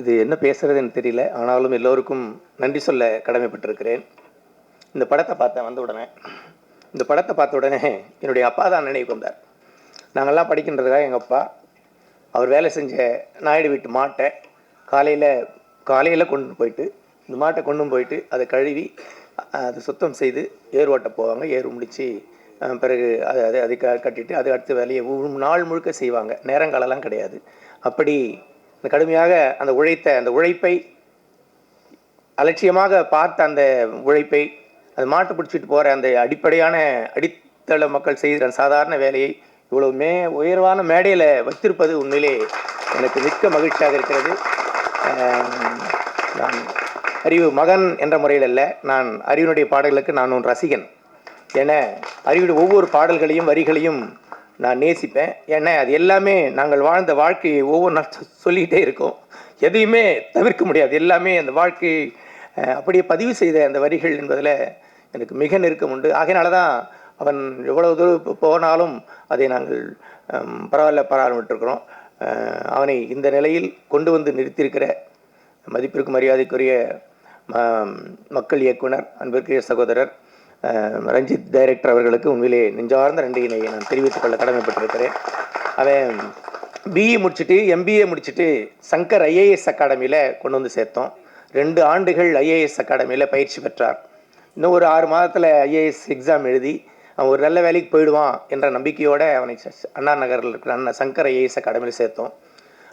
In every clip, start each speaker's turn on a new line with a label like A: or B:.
A: இது என்ன பேசுறதுன்னு தெரியல. ஆனாலும் எல்லோருக்கும் நன்றி சொல்ல கடமைப்பட்டிருக்கிறேன். இந்த படத்தை பார்த்தேன் வந்த உடனே. இந்த படத்தை பார்த்த உடனே என்னுடைய அப்பா தான் நினைவுக்கு வந்தார். நாங்கள்லாம் படிக்கின்றதுக்காக எங்கள் அப்பா அவர் வேலை செஞ்ச நாயுடு வீட்டு மாட்டை காலையில் காலையில் கொண்டு போயிட்டு இந்த மாட்டை கொண்டு போயிட்டு அதை கழுவி அதை சுத்தம் செய்து ஏர் ஓட்ட போவாங்க. ஏர் முடித்து பிறகு அதை அதை அதை க கட்டிட்டு அது அடுத்த வேலையை நாள் முழுக்க செய்வாங்க. நேரங்காலெல்லாம் கிடையாது. அப்படி அந்த கடுமையாக அந்த உழைத்த அந்த உழைப்பை அலட்சியமாக பார்த்த அந்த உழைப்பை அது மாட்டு பிடிச்சிட்டு போகிற அந்த அடிப்படையான அடித்தள மக்கள் செய்கிற சாதாரண வேலையை இவ்வளவு மே உயர்வான மேடையில் வைத்திருப்பது உண்மையிலே எனக்கு மிக்க மகிழ்ச்சியாக இருக்கிறது. நான் அறிவு மகன் என்ற முறையில் அல்ல நான் அறிவினுடைய பாடல்களுக்கு நான் ஒரு ரசிகன். என அறிவுடைய ஒவ்வொரு பாடல்களையும் வரிகளையும் நான் நேசிப்பேன். ஏன்னா அது எல்லாமே நாங்கள் வாழ்ந்த வாழ்க்கையை ஒவ்வொன்றா நாள் சொல்லிக்கிட்டே இருக்கோம். எதையுமே தவிர்க்க முடியாது. எல்லாமே அந்த வாழ்க்கையை அப்படியே பதிவு செய்த அந்த வரிகள் என்பதில் எனக்கு மிக நெருக்கம் உண்டு. ஆகையினால தான் அவன் எவ்வளவு தூரம் போனாலும் அதை நாங்கள் பரவாயில்ல பராமரிட்டிருக்கிறோம் அவனை இந்த நிலையில் கொண்டு வந்து நிறுத்தியிருக்கிற மதிப்பிற்கு மரியாதைக்குரிய ம- மக்கள் இயக்குனர் அன்பிற்குரிய சகோதரர் ரஞ்சித் டைரக்டர் அவர்களுக்கு உண்மையிலே நெஞ்சார்ந்த நன்றியினை நான் தெரிவித்துக் கொள்ள கடமைப்பட்டிருக்கிறேன். அவன் பிஇ முடிச்சுட்டு எம்பிஏ முடிச்சுட்டு சங்கர் ஐஏஎஸ் அகாடமியில் கொண்டு வந்து சேர்த்தோம். ரெண்டு ஆண்டுகள் ஐஏஎஸ் அகாடமியில் பயிற்சி பெற்றார். இன்னும் ஒரு ஆறு மாதத்தில் ஐஏஎஸ் எக்ஸாம் எழுதி அவன் ஒரு நல்ல வேலைக்கு போயிடுவான் என்ற நம்பிக்கையோடு அவனை ச- அண்ணா நகரில் இருக்கிற அண்ணா சங்கர் ஐஏஎஸ் அகாடமியில் சேர்த்தோம்.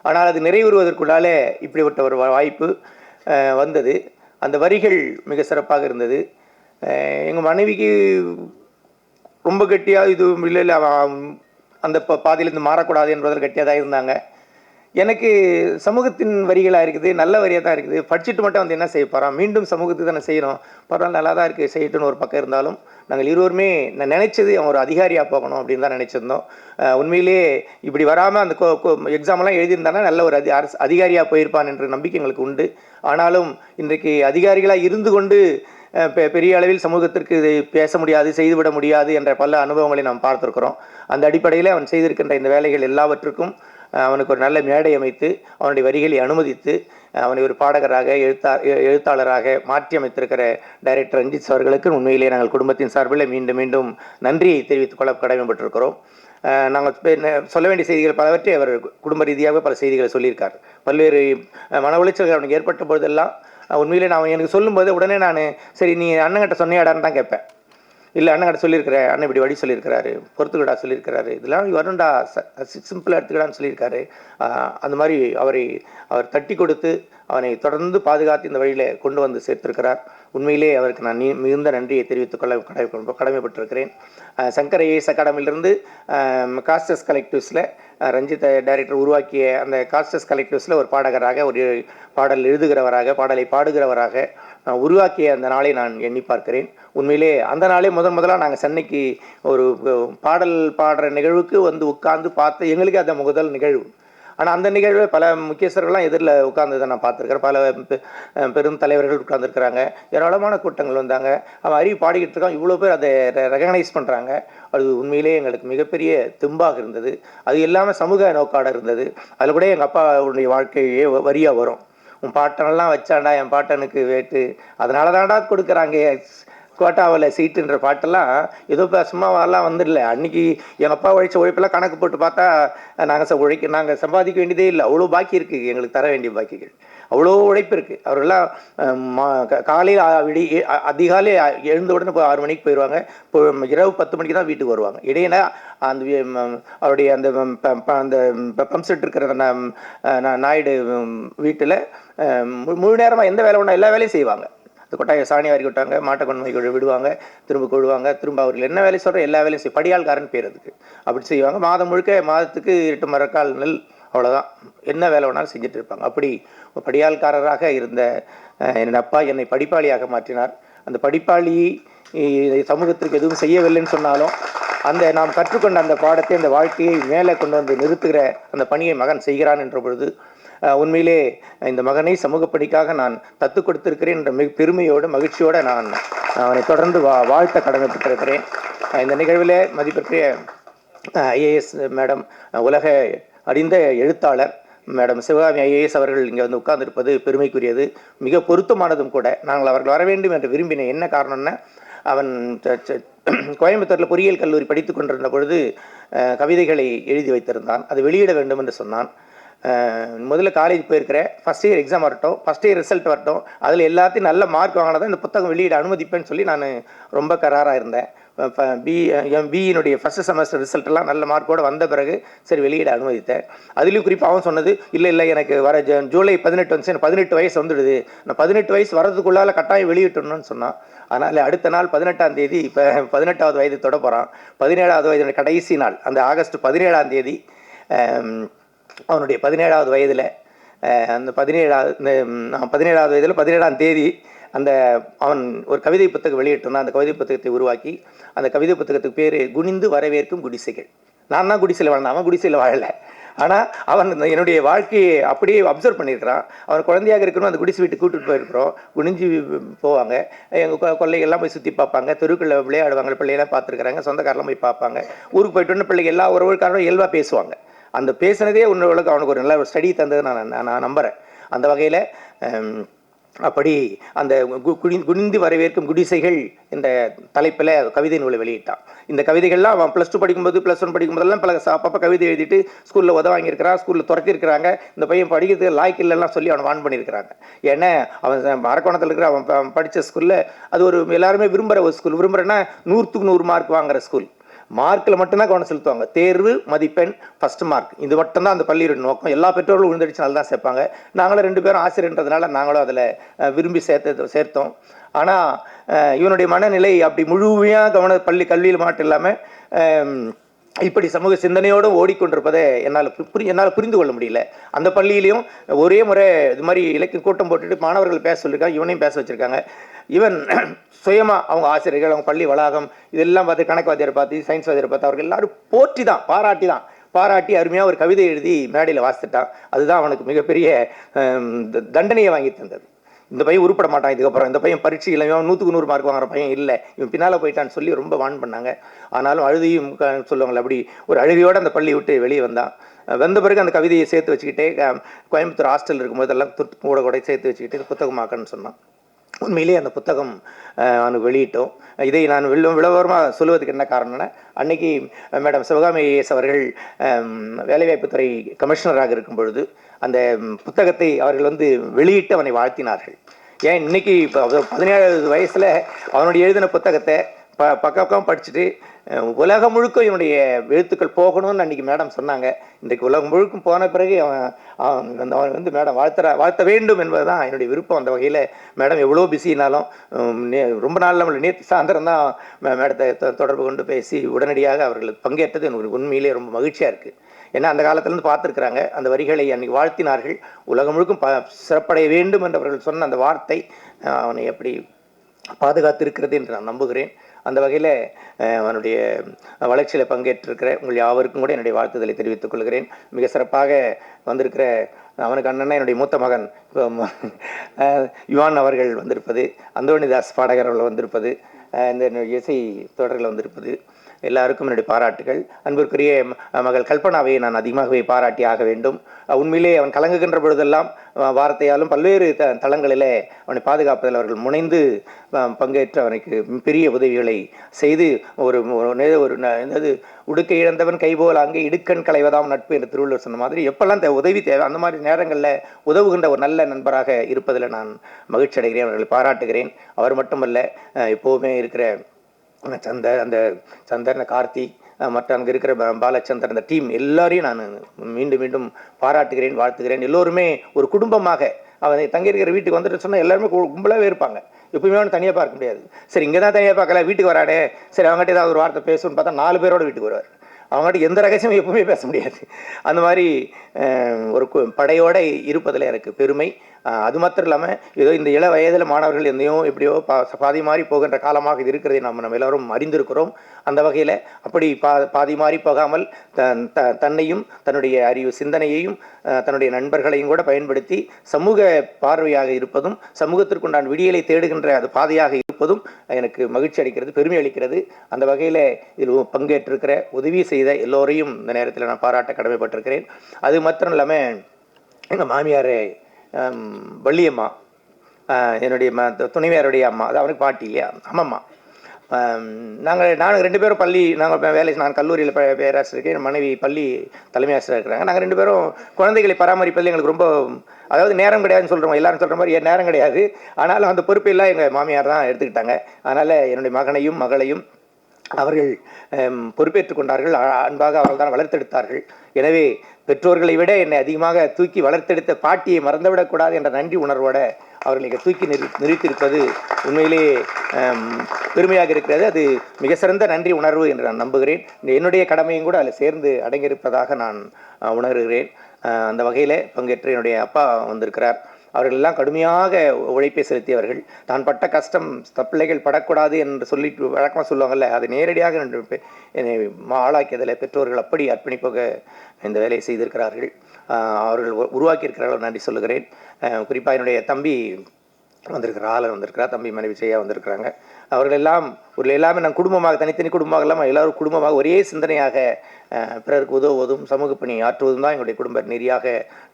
A: ஆனால் அது நிறைவேறுவதற்குள்ளாலே இப்படிப்பட்ட ஒரு வாய்ப்பு வந்தது. அந்த வரிகள் மிக சிறப்பாக இருந்தது. எங்கள் மனைவிக்கு ரொம்ப கெட்டியாக இது இல்லை இல்லை அவன் அந்த ப பாதையிலேருந்து மாறக்கூடாது என்பதில் கெட்டியாக தான் இருந்தாங்க. எனக்கு சமூகத்தின் வரிகளாக இருக்குது நல்ல வரியாக தான் இருக்குது. படிச்சுட்டு மட்டும் வந்து என்ன செய்ய போகிறோம் மீண்டும் சமூகத்துக்கு தானே செய்கிறோம் பரவாயில்ல நல்லா தான் இருக்குது செய்யட்டும்னு ஒரு பக்கம் இருந்தாலும் நாங்கள் இருவருமே நான் நினச்சது அவன் ஒரு அதிகாரியாக போகணும் அப்படின்னு தான் நினச்சிருந்தோம். உண்மையிலேயே இப்படி வராமல் அந்த எக்ஸாம்லாம் எழுதியிருந்தானா நல்ல ஒரு அதி அரசு அதிகாரியாக போயிருப்பான் என்ற நம்பிக்கை எங்களுக்கு உண்டு. ஆனாலும் இன்றைக்கு அதிகாரிகளாக இருந்து கொண்டு பெரிய அளவில் சமூகத்திற்கு இது பேச முடியாது செய்துவிட முடியாது என்ற பல அனுபவங்களை நாம் பார்த்துருக்கிறோம். அந்த அடிப்படையில் அவன் செய்திருக்கின்ற இந்த வேலைகள் எல்லாவற்றுக்கும் அவனுக்கு ஒரு நல்ல மேடை அமைத்து அவனுடைய வரிகளை அனுமதித்து அவனை ஒரு பாடகராக எழுத்தா எழுத்தாளராக மாற்றி அமைத்திருக்கிற டைரக்டர் ரஞ்சித் அவர்களுக்கு உண்மையிலே நாங்கள் குடும்பத்தின் சார்பில் மீண்டும் மீண்டும் நன்றியை தெரிவித்துக் கொள்ள கடமைப்பட்டிருக்கிறோம். நாங்கள் சொல்ல வேண்டிய செய்திகள் பலவற்றை அவர் குடும்ப ரீதியாக பல செய்திகளை சொல்லியிருக்கார். பல்வேறு மன உளைச்சல்கள் அவனுக்கு ஏற்பட்ட பொழுதெல்லாம் உண்மையிலே நான் எனக்கு சொல்லும்போது உடனே நான் சரி நீ அண்ணங்கிட்ட சொன்னியாடான்னு தான் கேட்பேன். இல்லை அண்ணன் சொல்லியிருக்கிற அண்ணன் இப்படி வழி சொல்லியிருக்கிறாரு பொறுத்துக்கடா சொல்லியிருக்கிறாரு இதெல்லாம் வரும்டா சிம்பிளாக எடுத்துக்கடான்னு சொல்லியிருக்காரு. அந்த மாதிரி அவரை அவர் தட்டி கொடுத்து அவனை தொடர்ந்து பாதுகாத்து இந்த வழியில் கொண்டு வந்து சேர்த்திருக்கிறார். உண்மையிலே அவருக்கு நான் மிகுந்த நன்றியை தெரிவித்துக் கொள்ள கடமை கடமைப்பட்டிருக்கிறேன். சங்கர சங்கர் அகாடமியிலிருந்து காஸ்டர்ஸ் கலெக்டிவ்ஸில் ரஞ்சித் டைரக்டர் உருவாக்கிய அந்த காஸ்டர்ஸ் கலெக்டிவ்ஸில் ஒரு பாடகராக ஒரு பாடல் எழுதுகிறவராக பாடலை பாடுகிறவராக உருவாக்கிய அந்த நாளை நான் எண்ணி பார்க்கிறேன். உண்மையிலே அந்த நாளே முதன் முதலாக நாங்கள் சென்னைக்கு ஒரு பாடல் பாடுற நிகழ்வுக்கு வந்து உட்கார்ந்து பார்த்து எங்களுக்கு அந்த முதல் நிகழ்வு. ஆனால் அந்த நிகழ்வை பல முக்கியஸ்தர்கள்லாம் எதிரில் உட்கார்ந்ததை நான் பார்த்துருக்கிறேன். பல பெ- பெரும் தலைவர்கள் உட்கார்ந்துருக்கிறாங்க. ஏராளமான கூட்டங்கள் வந்தாங்க. அவன் அறிவு பாடிக்கிட்டு இருக்கான். இவ்வளோ பேர் அதை ரெகனைஸ் பண்ணுறாங்க அது உண்மையிலே எங்களுக்கு மிகப்பெரிய தும்பாக இருந்தது. அது எல்லாமே சமூக நோக்காடு இருந்தது. அதில் கூட எங்கள் அப்பாவுடைய வாழ்க்கையே வ- வரும். உன் பாட்டனெல்லாம் வச்சாண்டா என் பாட்டனுக்கு வேட்டு. அதனால தாண்டா கொடுக்குறாங்க. கோட்டாவில் சீட்டுன்ற பாட்டெல்லாம் ஏதோ இப்போ சும்மாவெல்லாம் வந்துடல. அன்னைக்கு எங்கள் அப்பா உழைச்ச உழைப்பெல்லாம் கணக்கு போட்டு பார்த்தா நாங்கள் ச உழைக்க நாங்கள் சம்பாதிக்க வேண்டியதே இல்லை. அவ்வளோ பாக்கி இருக்குது எங்களுக்கு தர வேண்டிய பாக்கிகள். அவ்வளோ உழைப்பு இருக்குது அவரெல்லாம் மா- காலையில் விடி அதிகாலை எழுந்த உடனே போய் ஆறு மணிக்கு போயிடுவாங்க இப்போ இரவு பத்து மணிக்கு தான் வீட்டுக்கு வருவாங்க. இடையில அந்த அவருடைய அந்த ப- ப- அந்த பம்ப் செட் இருக்கிற அந்த நாயுடு வீட்டில் முழு நேரமாக எந்த வேலை ஒன்றா எல்லா வேலையும் செய்வாங்க. இந்த கொட்டாயை சாணி வாரி விட்டாங்க மாட்டை கொண்டு போய் விடுவாங்க திரும்ப கொள்வாங்க திரும்ப அவர்கள் என்ன வேலை சொல்கிற எல்லா வேலையும் செய். படியாள்காரன் பேர் அதுக்கு. அப்படி செய்வாங்க. மாதம் முழுக்க மாதத்துக்கு எட்டு மரக்கால் நெல் அவ்வளோதான் என்ன வேலை வேணாலும் செஞ்சுட்டு இருப்பாங்க. அப்படி படியாள்காரராக இருந்த என் அப்பா என்னை படிப்பாளியாக மாற்றினார். அந்த படிப்பாளி சமூகத்திற்கு எதுவும் செய்யவில்லைன்னு சொன்னாலும் அந்த நாம் கற்றுக்கொண்ட அந்த பாடத்தை அந்த வாழ்க்கையை மேலே கொண்டு வந்து நிறுத்துகிற அந்த பணியை மகன் செய்கிறான் என்ற பொழுது உண்மையிலே இந்த மகனை சமூக பணிக்காக நான் தத்து கொடுத்திருக்கிறேன் என்ற மிக பெருமையோடு மகிழ்ச்சியோடு நான் அவனை தொடர்ந்து வா வாழ்த்த கடமைப்பட்டிருக்கிறேன். இந்த நிகழ்வில் மதிப்பிற்குரிய ஐஏஎஸ் மேடம் உலக அறிந்த எழுத்தாளர் மேடம் சிவகாமி ஐஏஎஸ் அவர்கள் இங்கே வந்து உட்கார்ந்திருப்பது பெருமைக்குரியது. மிக பொருத்தமானதும் கூட நாங்கள் அவர்கள் வர வேண்டும் என்று விரும்பினேன் என்ன காரணம்னா அவன் கோயம்புத்தூரில் பொறியியல் கல்லூரி படித்து கொண்டிருந்த பொழுது கவிதைகளை எழுதி வைத்திருந்தான். அது வெளியிட வேண்டும் என்று சொன்னான். முதல்ல காலேஜ் போயிருக்கிற ஃபஸ்ட் இயர் எக்ஸாம் வரட்டும் ஃபஸ்ட் இயர் ரிசல்ட் வரட்டும் அதில் எல்லாத்தையும் நல்ல மார்க் வாங்கினதான் இந்த புத்தகம் வெளியிட அனுமதிப்பேன்னு சொல்லி நான் ரொம்ப கராராக இருந்தேன். பி எம் பியினுடைய ஃபஸ்ட் செமஸ்டர் ரிசல்ட்டெல்லாம் நல்ல மார்க்கோடு வந்த பிறகு சரி வெளியிட அனுமதித்தேன். அதுலேயும் குறிப்பாக அவன் சொன்னது இல்லை இல்லை எனக்கு வர ஜ- ஜூலை பதினெட்டு வந்து எனக்கு பதினெட்டு வயசு வந்துடுது. நான் பதினெட்டு வயசு வரதுக்குள்ளால் கட்டாயம் வெளியிட்டணும்னு சொன்னான். அதனால் அடுத்த நாள் பதினெட்டாம் தேதி இப்போ பதினெட்டாவது வயது தொட போகிறான் பதினேழாவது வயது கடைசி நாள் அந்த ஆகஸ்ட் பதினேழாம் தேதி அவனுடைய பதினேழாவது வயதில் அந்த பதினேழாவது இந்த, பதினேழாவது வயதில் பதினேழாம் தேதி அந்த அவன் ஒரு கவிதை புத்தகம் வெளியிட்டிருந்தான் அந்த கவிதை புத்தகத்தை உருவாக்கி அந்த கவிதை புத்தகத்துக்கு பேர் குனிந்து வரவேற்கும் குடிசைகள். நான் தான் குடிசையில் வாழ்ந்தேன் அவன் குடிசையில் வாழலை. ஆனால் அவன் என்னுடைய வாழ்க்கையை அப்படியே அப்சர்வ் பண்ணியிருக்கிறான். அவன் குழந்தையாக இருக்கணும் அந்த குடிசை வீட்டுக்கு கூட்டிகிட்டு போயிருக்கிறோம். குனிஞ்சு போவாங்க. எங்கள் கொள்ளைகள்லாம் போய் சுற்றி பார்ப்பாங்க. தெருக்களில் விளையாடுவாங்க பிள்ளையெல்லாம் பார்த்துருக்குறாங்க. சொந்தக்காரெல்லாம் போய் பார்ப்பாங்க. ஊருக்கு போயிட்டு பிள்ளைங்க எல்லா உறவுக்காரரும் இயல்பாக பேசுவாங்க. அந்த பேசுனதே உன்னோட அவனுக்கு ஒரு நல்ல ஒரு ஸ்டடி தந்தது நான் நான் நான் நம்புகிறேன் அந்த வகையில் அப்படி அந்த கு- குனி குனிந்து வரவேற்கும் குடிசைகள் இந்த தலைப்பில் கவிதை நூலை வெளியிட்டான். இந்த கவிதைகள்லாம் அவன் ப்ளஸ் டூ படிக்கும்போது ப்ளஸ் ஒன் படிக்கும்போதெல்லாம் பல அப்பப்போ கவிதை எழுதிட்டு ஸ்கூலில் உத வாங்கியிருக்கிறான் ஸ்கூலில் துரத்திருக்கிறாங்க இந்த பையன் படிக்கிறதுக்கு லாய்க்கு இல்லைலாம் சொல்லி அவனை வான் பண்ணியிருக்கிறாங்க. ஏன்னா அவன் மரக்கோணத்தில் இருக்கிற அவன் படித்த ஸ்கூலில் அது ஒரு எல்லாருமே விரும்புகிற ஒரு ஸ்கூல் விரும்புகிறேன்னா நூற்றுக்கு நூறு மார்க் வாங்குற ஸ்கூல் மார்க்கில் மட்டும்தான் கவனம் செலுத்துவாங்க. தேர்வு மதிப்பெண் ஃபர்ஸ்ட் மார்க் இது மட்டும்தான் அந்த பள்ளியோட நோக்கம். எல்லா பெற்றோர்களும் விழுந்தடிச்சு நல்லா தான் சேர்ப்பாங்க. நாங்களும் ரெண்டு பேரும் ஆசிரியர்ன்றதுனால நாங்களும் அதில் விரும்பி சேர்த்து சேர்த்தோம். ஆனால் இவனுடைய மனநிலை அப்படி முழுமையாக கவன பள்ளி கல்வியில் மட்டும் இல்லாமல் இப்படி சமூக சிந்தனையோடு ஓடிக்கொண்டிருப்பதை என்னால் பு- புரி என்னால் புரிந்து கொள்ள முடியல. அந்த பள்ளியிலையும் ஒரே முறை இது மாதிரி இலக்கிய கூட்டம் போட்டுட்டு மாணவர்கள் பேச சொல்லியிருக்காங்க இவனையும் பேச வச்சுருக்காங்க. இவன் சுயமாக அவங்க ஆசிரியர்கள் அவங்க பள்ளி வளாகம் இதெல்லாம் பார்த்து கணக்கு வாத்தியார் பார்த்து சயின்ஸ் வாத்தியாரை பார்த்து அவர்கள் எல்லாரும் போற்றி தான் பாராட்டி தான். பாராட்டி அருமையாக ஒரு கவிதை எழுதி மேடையில் வாசித்துட்டான் அதுதான் அவனுக்கு மிகப்பெரிய த- தண்டனையை வாங்கி தந்தது. இந்த பையன் உருப்பட மாட்டான் இதுக்கப்புறம். இந்த பையன் பரீட்சையில் இவன் நூற்றுக்கு நூறு மார்க் வாங்குற பையன் இல்லை. இவன் பின்னால் போயிட்டான்னு சொல்லி ரொம்ப வான் பண்ணாங்க. ஆனாலும் அழுதியும் க- அப்படி ஒரு அழுகையோடு அந்த பள்ளி விட்டு வெளியே வந்தான். வந்த பிறகு அந்த கவிதையை சேர்த்து வச்சுக்கிட்டே கோயம்புத்தூர் ஹாஸ்டல் இருக்கும்போதெல்லாம் துட்டு கூட கூட சேர்த்து வச்சுக்கிட்டு புத்தகமாக்கன்னு சொன்னான். உண்மையிலேயே அந்த புத்தகம் அஹ், அவனுக்கு வெளியிட்டோம். இதை நான் விள விளவரமாக சொல்லுவதுக்கு என்ன காரணம்னா அன்னைக்கு மேடம் சிவகாமி ஐஏஎஸ் அவர்கள் வேலைவாய்ப்புத்துறை கமிஷனராக இருக்கும் பொழுது அந்த புத்தகத்தை அவர்கள் வந்து வெளியிட்டு அவனை வாழ்த்தினார்கள். ஏன் இன்னைக்கு இப்போ பதினேழாவது வயசில் அவனுடைய எழுதின புத்தகத்தை ப பக்கம் பக்கம் படிச்சுட்டு உலகம் முழுக்க இவனுடைய எழுத்துக்கள் போகணும்னு அன்றைக்கி மேடம் சொன்னாங்க. இன்றைக்கு உலகம் முழுக்கும் போன பிறகு அவன் அவன் வந்து அவன் வந்து மேடம் வாழ்த்துற வாழ்த்த வேண்டும் என்பது தான் என்னுடைய விருப்பம். அந்த வகையில் மேடம் எவ்வளோ பிஸினாலும் ரொம்ப நாள் நம்மளை நேற்று சாயந்தரம் தான் மேடத்தை தொடர்பு கொண்டு பேசி உடனடியாக அவர்கள் பங்கேற்றது எனக்கு உண்மையிலே ரொம்ப மகிழ்ச்சியாக இருக்குது ஏன்னா அந்த காலத்திலேருந்து பார்த்துருக்குறாங்க அந்த வரிகளை அன்னைக்கு வாழ்த்தினார்கள். உலகம் முழுக்கும் ப சிறப்படைய வேண்டும் என்று அவர்கள் சொன்ன அந்த வார்த்தை அவனை எப்படி பாதுகாத்திருக்கிறது என்று நான் நம்புகிறேன். அந்த வகையில் அவனுடைய வளர்ச்சியில் பங்கேற்றிருக்கிற உங்கள் யாவருக்கும் கூட என்னுடைய வாழ்த்துதலை தெரிவித்துக் கொள்கிறேன். மிக சிறப்பாக வந்திருக்கிற அவனுக்கு அண்ணன் என்னுடைய மூத்த மகன் இப்போ யுவான் அவர்கள் வந்திருப்பது அந்தோணிதாஸ் பாடகர் அவர்கள் வந்திருப்பது இந்த இசை தொடரில் வந்திருப்பது. எல்லாருக்கும் என்னுடைய பாராட்டுகள். அன்பிற்குரிய மகள் கல்பனாவை நான் அதிகமாகவே பாராட்டி ஆக வேண்டும். உண்மையிலே அவன் கலங்குகின்ற பொழுதெல்லாம் வார்த்தையாலும் பல்வேறு த தளங்களிலே அவனை பாதுகாப்பதில் அவர்கள் முனைந்து பங்கேற்று அவனுக்கு பெரிய உதவிகளை செய்து ஒரு ஒரு ஒரு ந- என்னது உடுக்கை இழந்தவன் கைபோல் அங்கே இடுக்கண் களைவதாம் நட்பு என்று திருவள்ளுவர் சொன்ன மாதிரி எப்பெல்லாம் தே- உதவி தேவை அந்த மாதிரி நேரங்களில் உதவுகின்ற ஒரு நல்ல நண்பராக இருப்பதில் நான் மகிழ்ச்சி அடைகிறேன் அவர்களை பாராட்டுகிறேன். அவர் மட்டுமல்ல எப்போவுமே இருக்கிற சந்தர் அந்த சந்தர் கார்த்தி மற்ற அங்கே இருக்கிற பாலச்சந்தர் அந்த டீம் எல்லாரையும் நான் மீண்டும் மீண்டும் பாராட்டுகிறேன் வாழ்த்துகிறேன். எல்லோருமே ஒரு குடும்பமாக அவன் தங்கியிருக்கிற வீட்டுக்கு வந்துட்டு சொன்னால் எல்லாருமே கும்பலாகவே இருப்பாங்க. எப்பவுமே அவனை தனியாக பார்க்க முடியாது. சரி இங்கே தான் தனியாக பார்க்கல வீட்டுக்கு வராடே சரி அவங்ககிட்ட ஏதாவது ஒரு வார்த்தை பேசணும்னு பார்த்தா நாலு பேரோட வீட்டுக்கு வருவார். அவங்ககிட்ட எந்த ரகசியமும் எப்பவுமே பேச முடியாது. அந்த மாதிரி ஒரு படையோடு இருப்பதில் எனக்கு பெருமை. அது மாத்திரம் இல்லாமல் ஏதோ இந்த இள வயதில் மாணவர்கள் எந்தையோ எப்படியோ பா பாதி மாறி போகின்ற காலமாக இது இருக்கிறதை நம்ம நம்ம எல்லோரும் அறிந்திருக்கிறோம். அந்த வகையில் அப்படி பா பாதி மாறி போகாமல் தன் த தன்னையும் தன்னுடைய அறிவு சிந்தனையையும் தன்னுடைய நண்பர்களையும் கூட பயன்படுத்தி சமூக பார்வையாக இருப்பதும் சமூகத்திற்குண்டான விடியலை தேடுகின்ற அது பாதையாக இருப்பதும் எனக்கு மகிழ்ச்சி அளிக்கிறது பெருமை அளிக்கிறது. அந்த வகையில் இதில் பங்கேற்றிருக்கிற உதவி செய்த எல்லோரையும் இந்த நேரத்தில் நான் பாராட்ட கடமைப்பட்டிருக்கிறேன். அது மாத்திரம் இல்லாமல் எங்கள் மாமியாரை வள்ளியம்மா. என்னுடைய ம துணைவியாருடைய அம்மா. அது அவனுக்கு பாட்டி இல்லையா? அம்மம்மா. நாங்கள் நாங்கள் ரெண்டு பேரும் பள்ளி நாங்கள் வேலை நான் கல்லூரியில் ப பேராசிரியர் என் மனைவி பள்ளி தலைமை ஆசிரியர் இருக்கிறாங்க. நாங்கள் ரெண்டு பேரும் குழந்தைகளை பராமரிப்பதில் எங்களுக்கு ரொம்ப அதாவது நேரம் கிடையாதுன்னு சொல்கிறோம் எல்லாரும் சொல்கிற மாதிரி "ஏன் நேரம் கிடையாது. ஆனாலும் அந்த பொறுப்பெல்லாம் எங்கள் மாமியார் தான் எடுத்துக்கிட்டாங்க. அதனால் என்னுடைய மகனையும் மகளையும் அவர்கள் பொறுப்பேற்றுக் கொண்டார்கள். அன்பாக அவர்கள் தான் வளர்த்தெடுத்தார்கள். எனவே பெற்றோர்களை விட என்னை அதிகமாக தூக்கி வளர்த்தெடுத்த பாட்டியை மறந்துவிடக்கூடாது என்ற நன்றி உணர்வோட அவர்களை இங்கே தூக்கி நிறு நிறுத்தியிருப்பது உண்மையிலேயே பெருமையாக இருக்கிறது. அது மிக சிறந்த நன்றி உணர்வு என்று நான் நம்புகிறேன். இந்த என்னுடைய கடமையும் கூட அதில் சேர்ந்து அடங்கியிருப்பதாக நான் உணர்கிறேன். அந்த வகையில் பங்கேற்று என்னுடைய அப்பா வந்திருக்கிறார். அவர்கள் எல்லாம் கடுமையாக உழைப்பை செலுத்தியவர்கள். தான் பட்ட கஷ்டம் த- பிள்ளைகள் படக்கூடாது என்று சொல்லி வழக்கமாக சொல்லுவாங்கல்ல அதை நேரடியாக என்னை மா- ஆளாக்கியதில் பெற்றோர்கள் அப்படி அர்ப்பணிப்பாக இந்த வேலையை செய்திருக்கிறார்கள். அவர்கள் உருவாக்கியிருக்கிறார்கள் நன்றி சொல்லுகிறேன். குறிப்பாக என்னுடைய தம்பி வந்திருக்கிறார் ஆளர் வந்திருக்கிறார் தம்பி மனைவி செய்யா வந்திருக்கிறாங்க. அவர்கள் எல்லாம் ஒரு எல்லாமே நாங்கள் குடும்பமாக தனித்தனி குடும்பமாக இல்லாமல் எல்லாரும் குடும்பமாக ஒரே சிந்தனையாக பிறருக்கு உதவுவதும் சமூக பணி ஆற்றுவதும் தான் எங்களுடைய குடும்ப நெறியாக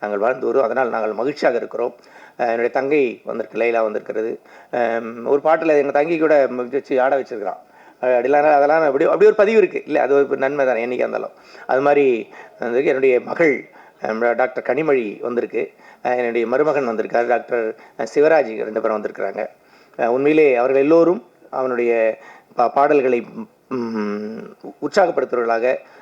A: நாங்கள் வாழ்ந்து வரும். அதனால் நாங்கள் மகிழ்ச்சியாக இருக்கிறோம். என்னுடைய தங்கை வந்திருக்கு லைலா வந்திருக்கிறது. ஒரு பாட்டில் எங்கள் தங்கி கூட வச்சு ஆட வச்சிருக்கிறான். அப்படிலாம் அதெல்லாம் அப்படி அப்படி ஒரு பதிவு இருக்குது இல்லை அது ஒரு நன்மை தானே என்றைக்கா இருந்தாலும். அது மாதிரி வந்து என்னுடைய மகள் டாக்டர் கனிமொழி வந்திருக்கு. என்னுடைய மருமகன் வந்திருக்கார் டாக்டர் சிவராஜ் ரெண்டு பேரும் வந்திருக்கிறாங்க. உண்மையிலே அவர்கள் எல்லோரும் அவனுடைய பா பாடல்களை ம்,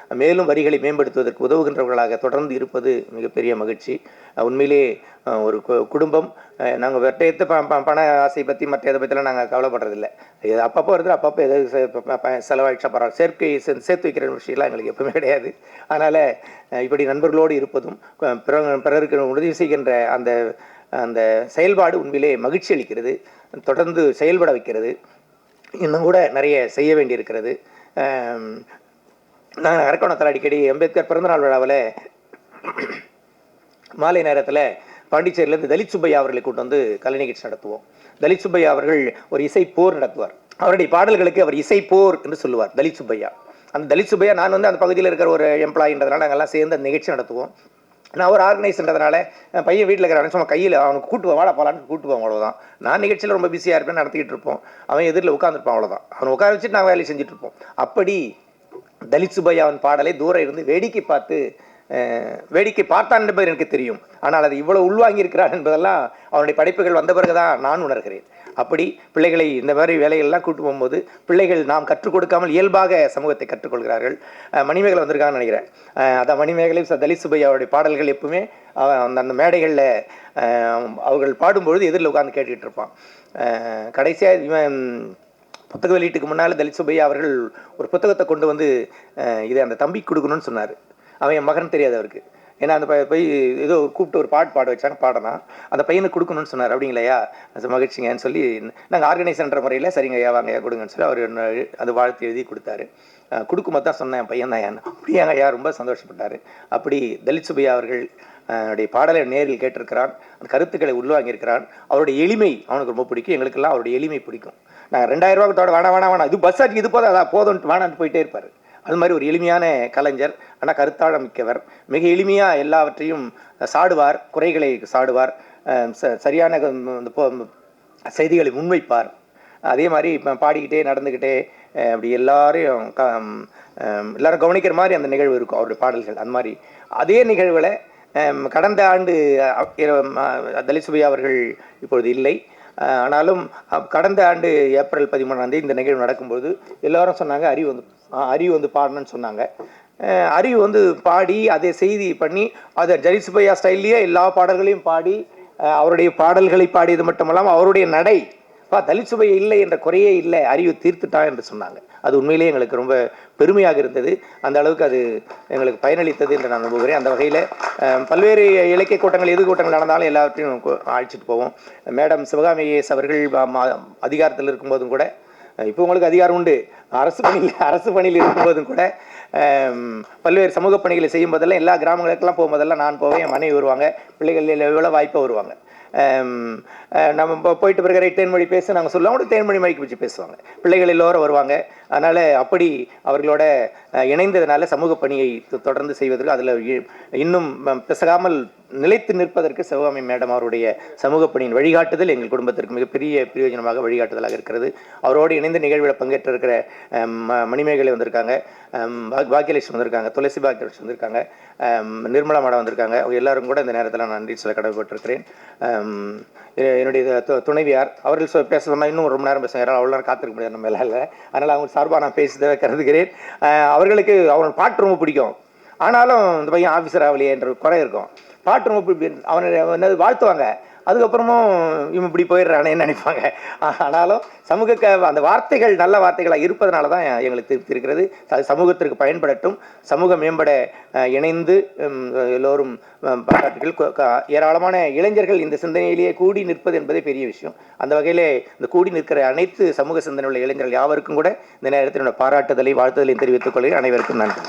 A: மேலும் வரிகளை மேம்படுத்துவதற்கு உதவுகின்றவர்களாக தொடர்ந்து இருப்பது மிகப்பெரிய மகிழ்ச்சி. உண்மையிலே ஒரு கு- குடும்பம் நாங்கள் வெட்டையத்து ப ப- பண ஆசை பற்றி மற்ற இதை பற்றிலாம் நாங்கள் கவலைப்படுறதில்லை. இது அப்பப்போ வருது அப்பப்போ எதாவது செலவழிச்சா பரவாயில்ல சேர்க்கை சேர்த்து வைக்கிற விஷயம்லாம் எங்களுக்கு எப்பவுமே கிடையாது. அதனால் இப்படி நண்பர்களோடு இருப்பதும் பிற- பிறருக்கு உதவி செய்கின்ற அந்த அந்த செயல்பாடு உண்மையிலே மகிழ்ச்சி அளிக்கிறது தொடர்ந்து செயல்பட வைக்கிறது. இன்னும் கூட நிறைய செய்ய வேண்டியிருக்கிறது. நான் அரக்கோணத்தில் அடிக்கடி அம்பேத்கர் பிறந்தநாள் விழாவில் மாலை நேரத்தில் பாண்டிச்சேரியிலேருந்து தலித் சுப்பையா அவர்களை கூட்டு வந்து கலை நிகழ்ச்சி நடத்துவோம். தலித் சுப்பையா அவர்கள் ஒரு இசை போர் நடத்துவார். அவருடைய பாடல்களுக்கு அவர் இசை போர் என்று சொல்லுவார் தலித் சுப்பையா. அந்த தலித் சுப்பையா நான் வந்து அந்த பகுதியில் இருக்கிற ஒரு எம்ப்ளாயின்றதுனால நாங்கள்லாம் சேர்ந்து அந்த நிகழ்ச்சி நடத்துவோம். நான் ஒரு ஆர்கனைஸ்ன்றதுனால பையன் வீட்டில் இருக்கிற சும்மா கையில் அவனுக்கு கூட்டு வாட போகலான்னு கூட்டு போவோம் அவ்வளோதான் நான் நிகழ்ச்சியில் ரொம்ப பிஸியாக இருப்பேன் நடத்திக்கிட்டு இருப்போம். அவன் எதிரில் உட்காந்துருப்பான் அவ்வளோதான் அவனை உட்கார வச்சுட்டு நாங்கள் வேலையை செஞ்சுட்டு இருப்போம். அப்படி தலித் சுப்பையாவின் பாடலை தூரம் இருந்து வேடிக்கை பார்த்து வேடிக்கை பார்த்தான் என்பது எனக்கு தெரியும். ஆனால் அது இவ்வளவு உள்வாங்கி இருக்கிறான் என்பதெல்லாம் அவனுடைய படைப்புகள் வந்த பிறகுதான் நான் உணர்கிறேன். அப்படி பிள்ளைகளை இந்த மாதிரி வேலைகள்லாம் கூட்டு போகும்போது பிள்ளைகள் நாம் கற்றுக் கொடுக்காமல் இயல்பாக சமூகத்தை கற்றுக்கொள்கிறார்கள். மணிமேகலை வந்திருக்கான்னு நினைக்கிறேன். அதான் மணிமேகலை ச- தலித் சுப்பையாவுடைய பாடல்கள் எப்பவுமே அவன் அந்த அந்த மேடைகளில் அவர்கள் பாடும்பொழுது எதிரில் உட்கார்ந்து கேட்டுக்கிட்டு இருப்பான். கடைசியாக இவன் புத்தக வெளியீட்டுக்கு முன்னால் தலித் சுப்பையா அவர்கள் ஒரு புத்தகத்தை கொண்டு வந்து இதை அந்த தம்பி கொடுக்கணும்னு சொன்னார். அவன் என் மகன் தெரியாது அவருக்கு. ஏன்னா அந்த போய் ஏதோ கூப்பிட்டு ஒரு பாட்டு பாட வச்சாங்க பாடனா அந்த பையனுக்கு கொடுக்கணும்னு சொன்னார். அப்படிங்களையா மகிழ்ச்சிங்கன்னு சொல்லி நாங்கள் ஆர்கனைசர்ன்ற முறையில் சரிங்க ஐயா வாங்க ஐயா கொடுங்கன்னு சொல்லி அவர் அது வாழ்த்து எழுதி கொடுத்தாரு. கொடுக்கும்போது தான் சொன்னேன் என் பையன் தான் ஏன் அப்படியாங்க ஐயா ரொம்ப சந்தோஷப்பட்டார். அப்படி தலித் சுபையா அவர்கள் அவருடைய பாடலை நேரில் கேட்டிருக்கிறான் அந்த கருத்துக்களை உள்வாங்கியிருக்கிறான். அவருடைய எளிமை அவனுக்கு ரொம்ப பிடிக்கும். எங்களுக்கெல்லாம் அவருடைய எளிமை பிடிக்கும். நாங்கள் ரெண்டாயிரம் ரூபா தோட வேணா வேணாம் வேணாம் இது பஸ் ஆச்சு இது போதும் அதான் போதும்ட்டு வேணான்னு போயிட்டே இருப்பார். அது மாதிரி ஒரு எளிமையான கலைஞர் ஆனால் கருத்தாழம் மிக்கவர். மிக எளிமையாக எல்லாவற்றையும் சாடுவார் குறைகளை சாடுவார். ச- சரியான இந்த செய்திகளை முன்வைப்பார். அதே மாதிரி இப்போ பாடிக்கிட்டே நடந்துக்கிட்டே அப்படி எல்லாரையும் க எல்லாரும் கவனிக்கிற மாதிரி அந்த நிகழ்வு இருக்கும் அவருடைய பாடல்கள். அந்த மாதிரி அதே நிகழ்வில் கடந்த ஆண்டு தலிசுபையா அவர்கள் இப்பொழுது இல்லை. ஆனாலும் அப்- கடந்த ஆண்டு ஏப்ரல் பதிமூணாம் தேதி இந்த நிகழ்வு நடக்கும்போது எல்லாரும் சொன்னாங்க அறிவு வந்து அறிவு வந்து பாடணும்னு சொன்னாங்க. அறிவு வந்து பாடி அதை செய்தி பண்ணி அதை ஜரி சுபையா ஸ்டைல்லையே எல்லா பாடல்களையும் பாடி அவருடைய பாடல்களை பாடியது மட்டுமல்லாமல் அவருடைய நடை பா தலித் சுபை இல்லை என்ற குறையே இல்லை அறிவு தீர்த்துட்டான் என்று சொன்னாங்க. அது உண்மையிலேயே எங்களுக்கு ரொம்ப பெருமையாக இருந்தது. அந்த அளவுக்கு அது எங்களுக்கு பயனளித்தது என்று நான் நம்புகிறேன். அந்த வகையில் பல்வேறு இலக்கிய கூட்டங்கள் எது கூட்டங்கள் நடந்தாலும் எல்லாவற்றையும் அழைச்சிட்டு போவோம். மேடம் சிவகாமி அவர்கள் அதிகாரத்தில் இருக்கும்போதும் கூட இப்போ உங்களுக்கு அதிகாரம் உண்டு. அரசு பணியில் அரசு பணியில் இருக்கும்போதும் கூட பல்வேறு சமூக பணிகளை செய்யும் போதெல்லாம் எல்லா கிராமங்களுக்கெல்லாம் போகும்போதெல்லாம் நான் போவேன் என் மனைவி வருவாங்க பிள்ளைகள் எவ்வளோ வாய்ப்பாக வருவாங்க. நம்ம இப்போ போயிட்டு பிறகு தேன்மொழி பேச நாங்கள் சொல்லுவோம் கூட தேன்மொழி மைக்கு வச்சு பேசுவாங்க. பிள்ளைகள் எல்லோரும் வருவாங்க. அதனால் அப்படி அவர்களோட இணைந்ததுனால சமூக பணியை தொ- தொடர்ந்து செய்வதற்கு அதில் இன்னும் பிசகாமல் நிலைத்து நிற்பதற்கு சிவகாமி மேடம் அவருடைய சமூக பணியின் வழிகாட்டுதல் எங்கள் குடும்பத்திற்கு மிகப்பெரிய பிரயோஜனமாக வழிகாட்டுதலாக இருக்கிறது. அவரோடு இணைந்த நிகழ்வில் பங்கேற்றிருக்கிற ம- மணிமேகலை வந்திருக்காங்க. பாக்கியலட்சுமி வந்திருக்காங்க. துளசி பாக்கியலட்சுமி வந்திருக்காங்க. நிர்மலா மேடம் வந்திருக்காங்க. அவங்க எல்லாரும் கூட இந்த நேரத்தில் நான் நன்றி சொல்ல கடமைப்பட்டிருக்கிறேன். என்னுடைய துணைவியார் அவர்கள் சொ- பேச இன்னும் ரொம்ப நேரம் பேசுவாங்க. அவ்வளோ நேரம் காத்திருக்க முடியாது நம்ம இல்லை அதனால் அவங்க சார்பாக நான் பேசுவதை கருதுகிறேன். அவர்களுக்கு அவன் பாட்டு ரொம்ப பிடிக்கும். ஆனாலும் இந்த பையன் ஆஃபீஸர் ஆகலையே என்ற குறை இருக்கும். பாட்டு ரொம்ப பிடி- அவனை என்னது வாழ்த்துவாங்க. அதுக்கப்புறமும் இவன் இப்படி போயிடுறானேன்னு நினைப்பாங்க. ஆனாலும் சமூக க அந்த வார்த்தைகள் நல்ல வார்த்தைகளாக இருப்பதனால தான் எங்களுக்கு திருப்தி இருக்கிறது. அது சமூகத்திற்கு பயன்படட்டும். சமூகம் மேம்பட இணைந்து எல்லோரும் பாராட்டுகள் ஏராளமான இளைஞர்கள் இந்த சிந்தனையிலேயே கூடி நிற்பது என்பதே பெரிய விஷயம். அந்த வகையிலே இந்த கூடி நிற்கிற அனைத்து சமூக சிந்தனை உள்ள இளைஞர்கள் யாவருக்கும் கூட இந்த நேரத்தில் என்னோட பாராட்டுதலை வாழ்த்துதலை தெரிவித்துக் கொள்கிறேன். அனைவருக்கும் நன்றி.